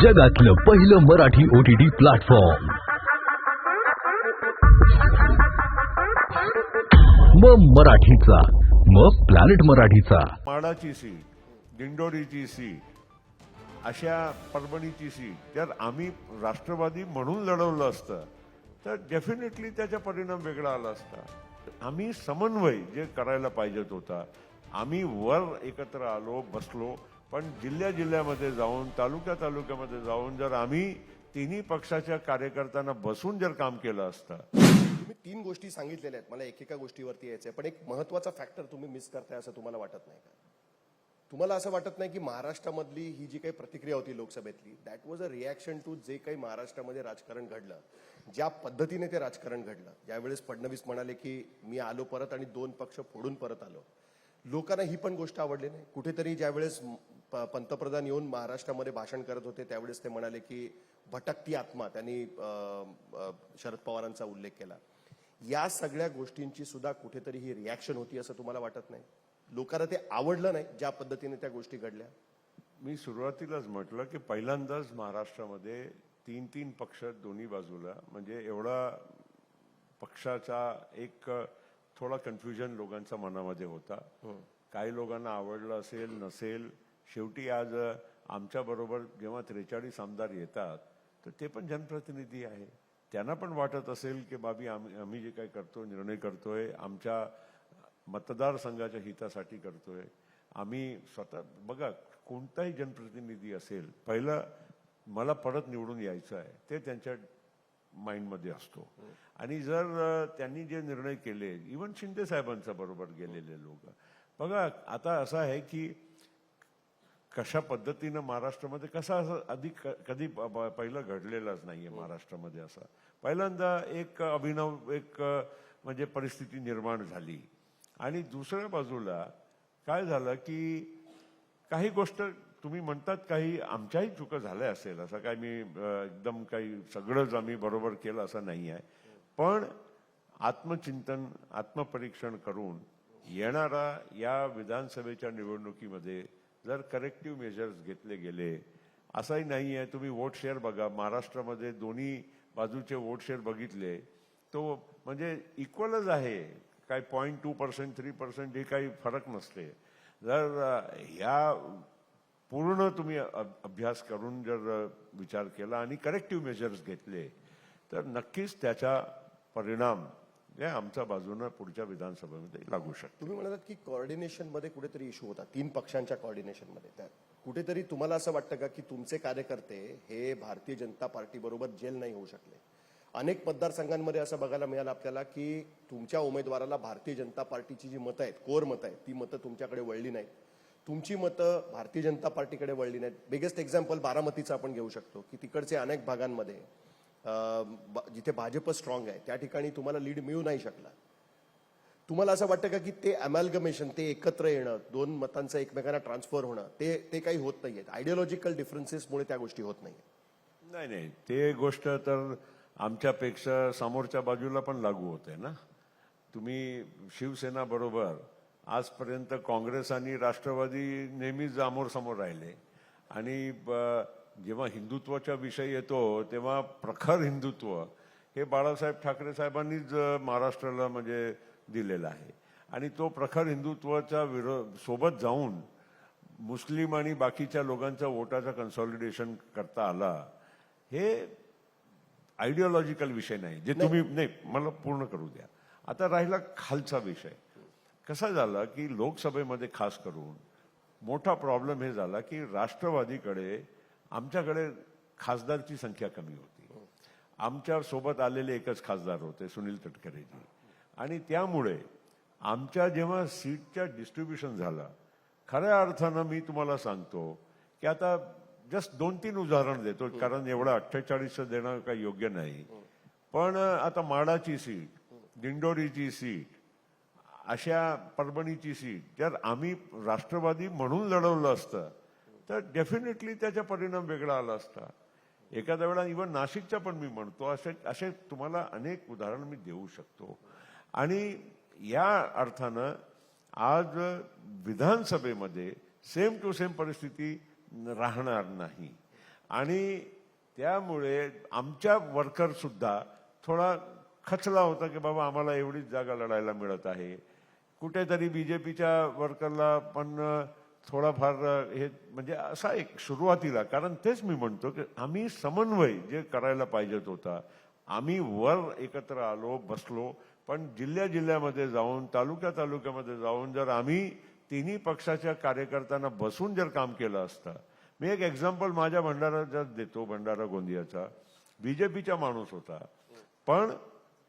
जगातलं पहिलं Marathi O T platform मग मराठीचा मग प्लॅनेट मराठीचा. माडाची सीट दिंडोरीची सीट अशा परभणीची सीट जर आम्ही राष्ट्रवादी म्हणून लढवलं असतं तर डेफिनेटली त्याचा परिणाम वेगळा आला असता. आम्ही समन्वय जे करायला पाहिजेत होता आम्ही वर एकत्र आलो बसलो पण जिल्ह्या जिल्ह्यामध्ये जाऊन तालुक्या तालुक्यामध्ये जाऊन जर आम्ही तिन्ही पक्षाच्या कार्यकर्त्यांना बसून जर काम केलं असतं. तुम्ही तीन गोष्टी सांगितलेल्या आहेत. मला एकेका गोष्टीवरती यायचंय. पण एक महत्त्वाचा फॅक्टर तुम्ही मिस करताय असं तुम्हाला वाटत नाही का? तुम्हाला असं वाटत नाही की महाराष्ट्रामधली ही जी काही प्रतिक्रिया होती लोकसभेतली that was a reaction to जे काही महाराष्ट्रामध्ये राजकारण घडलं ज्या पद्धतीने ते राजकारण घडलं. ज्यावेळेस फडणवीस म्हणाले की मी आलो परत आणि दोन पक्ष फोडून परत आलो. लोकांना ही पण गोष्ट आवडली नाही. कुठेतरी ज्यावेळेस पंतप्रधान येऊन महाराष्ट्रामध्ये भाषण करत होते. त्यावेळेस ते म्हणाले की भटकती आत्मा त्यांनी शरद पवारांचा उल्लेख केला. या सगळ्या गोष्टींची सुद्धा कुठेतरी ही रिॲक्शन होती असं तुम्हाला वाटत नाही? लोकांना ते आवडलं नाही ज्या पद्धतीने त्या गोष्टी घडल्या? मी सुरुवातीलाच म्हटलं की पहिल्यांदाच महाराष्ट्रामध्ये तीन तीन पक्ष दोन्ही बाजूला म्हणजे एवढा पक्षाचा एक थोडा कन्फ्युजन लोकांच्या मनामध्ये होता. काही लोकांना आवडलं असेल नसेल शेवटी आज आमच्याबरोबर जेव्हा त्रेचाळीस आमदार येतात तर ते पण जनप्रतिनिधी आहे. त्यांना पण वाटत असेल की बाबी आम्ही आम्ही जे काही करतो निर्णय करतोय आमच्या मतदारसंघाच्या हितासाठी करतोय. आम्ही स्वतः बघा कोणताही जनप्रतिनिधी असेल पहिलं मला परत निवडून यायचं आहे ते त्यांच्या माइंडमध्ये असतो. आणि जर त्यांनी जे निर्णय केले इवन शिंदे साहेबांच्या बरोबर गेलेले लोक. बघा आता असं आहे की कशा पद्धतीनं महाराष्ट्रामध्ये कसा असं आधी कधी पहिलं घडलेलंच नाहीये महाराष्ट्रामध्ये असं. पहिल्यांदा एक अभिनव एक म्हणजे परिस्थिती निर्माण झाली. आणि दुसऱ्या बाजूला काय झालं की काही गोष्ट तुम्ही म्हणतात काही आमच्याही चुका झाल्या असेल. असं काय मी एकदम काही सगळंच आम्ही बरोबर केलं असं नाही आहे पण आत्मचिंतन आत्मपरीक्षण करून येणारा या विधानसभेच्या निवडणुकीमध्ये जर करेक्टिव्ह मेजर्स घेतले गेले असंही नाही आहे तुम्ही वोट शेअर बघा. महाराष्ट्रामध्ये दोन्ही बाजूचे वोट शेअर बघितले तो म्हणजे इक्वलच आहे. काय point two percent three percent हे काही फरक नसते. जर ह्या पूर्ण तुम्ही अभ्यास करून जर विचार केला आणि करेक्टिव्ह मेजर्स घेतले तर नक्कीच त्याचा परिणाम या आमच्या बाजूनं पुढच्या विधानसभेमध्ये लागू शकतो. तुम्ही म्हणालात की कॉर्डिनेशनमध्ये कुठेतरी इश्यू होता. तीन पक्षांच्या कॉर्डिनेशनमध्ये. त्या कुठेतरी तुम्हाला असं वाटतं का की तुमचे कार्यकर्ते हे भारतीय जनता पार्टी बरोबर जेल नाही होऊ शकले? अनेक मतदारसंघांमध्ये असं बघायला मिळालं आपल्याला की तुमच्या उमेदवाराला भारतीय जनता पार्टीची जी मतं आहेत कोर मतं आहेत ती मतं तुमच्याकडे वळली नाहीत. तुमची मतं भारतीय जनता पार्टीकडे वळली नाहीत. बिगेस्ट एक्झाम्पल बारामतीचं आपण घेऊ शकतो की तिकडचे अनेक भागांमध्ये जिथे भाजप स्ट्रॉंग आहे त्या ठिकाणी तुम्हाला लीड मिळू नाही शकला. तुम्हाला असं वाटतं का की ते अमॅल्गमेशन ते एकत्र येणं दोन मतांचं एकमेकांना ट्रान्सफर होणं ते ते काही होत नाहीये. आयडिओलॉजिकल डिफरन्सेसमुळे त्या गोष्टी होत नाही नाही नाही. ते गोष्ट तर आमच्यापेक्षा समोरच्या बाजूला पण लागू होते ना. तुम्ही शिवसेना बरोबर आजपर्यंत काँग्रेस आणि राष्ट्रवादी नेहमीच समोर राहिले. आणि ब- जेव्हा हिंदुत्वाचा विषय येतो तेव्हा प्रखर हिंदुत्व हे बाळासाहेब ठाकरे साहेबांनीच महाराष्ट्राला म्हणजे दिलेलं आहे. आणि तो प्रखर हिंदुत्वाच्या विरो सोबत जाऊन मुस्लिम आणि बाकीच्या लोकांच्या वोटाचा कन्सॉलिडेशन करता आला हे आयडिओलॉजिकल विषय नाही जे तुम्ही नाही मला पूर्ण करू द्या. आता राहिला खालचा विषय. कसा झाला की लोकसभेमध्ये खास करून मोठा प्रॉब्लेम हे झाला की राष्ट्रवादीकडे आमच्याकडे खासदारची संख्या कमी होती. आमच्यासोबत आलेले एकच खासदार होते सुनील तटकरेजी. आणि त्यामुळे आमच्या जेव्हा सीटच्या डिस्ट्रीब्युशन झालं खऱ्या अर्थानं मी तुम्हाला सांगतो की आता जस्ट दोन तीन उदाहरण देतो कारण एवढं अठ्ठेचाळीस देणं काही योग्य नाही. पण आता माडाची सीट दिंडोरीची सीट अशा परभणीची सीट जर आम्ही राष्ट्रवादी म्हणून लढवलं असतं तर डेफिनेटली त्याचा परिणाम वेगळा आला असता. एखाद्या वेळा इव्हन नाशिकच्या पण मी म्हणतो असे असे तुम्हाला अनेक उदाहरण मी देऊ शकतो. आणि या अर्थानं आज विधानसभेमध्ये सेम टू सेम परिस्थिती राहणार नाही. आणि त्यामुळे आमच्या वर्करसुद्धा थोडा खचला होता की बाबा आम्हाला एवढीच जागा लढायला मिळत आहे. कुठेतरी बी जे पीच्या वर्करला पण थोडाफार हे म्हणजे असा एक सुरुवातीला कारण तेच मी म्हणतो की आम्ही समन्वय जे करायला पाहिजेत होता. आम्ही वर एकत्र आलो बसलो पण जिल्ह्या जिल्ह्यामध्ये जाऊन तालुक्या तालुक्यामध्ये जाऊन जर आम्ही तिन्ही पक्षाच्या कार्यकर्त्यांना बसून जर काम केलं असतं. मी एक एक्झाम्पल माझ्या भंडारा देतो भंडारा गोंदियाचा. बीजेपीचा माणूस होता. पण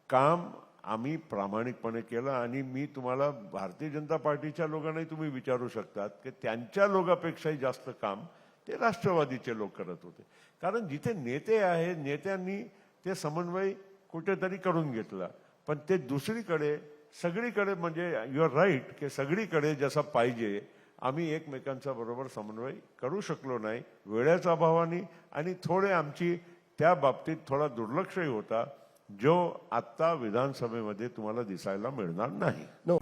काम आम्ही प्रामाणिकपणे केलं आणि मी तुम्हाला भारतीय जनता पार्टीच्या लोकांनाही तुम्ही विचारू शकतात की त्यांच्या लोकांपेक्षाही जास्त काम ते राष्ट्रवादीचे लोक करत होते. कारण जिथे नेते आहेत नेत्यांनी ते समन्वय कुठेतरी करून घेतला. पण ते दुसरीकडे सगळीकडे म्हणजे यु आर राईट की सगळीकडे जसा पाहिजे आम्ही एकमेकांचा बरोबर समन्वय करू शकलो नाही वेळेच्या अभावाने आणि थोडे आमची त्या बाबतीत थोडा दुर्लक्षही होता. जो आत्ता विधानसभेमध्ये तुम्हाला दिसायला मिळणार नाही. नो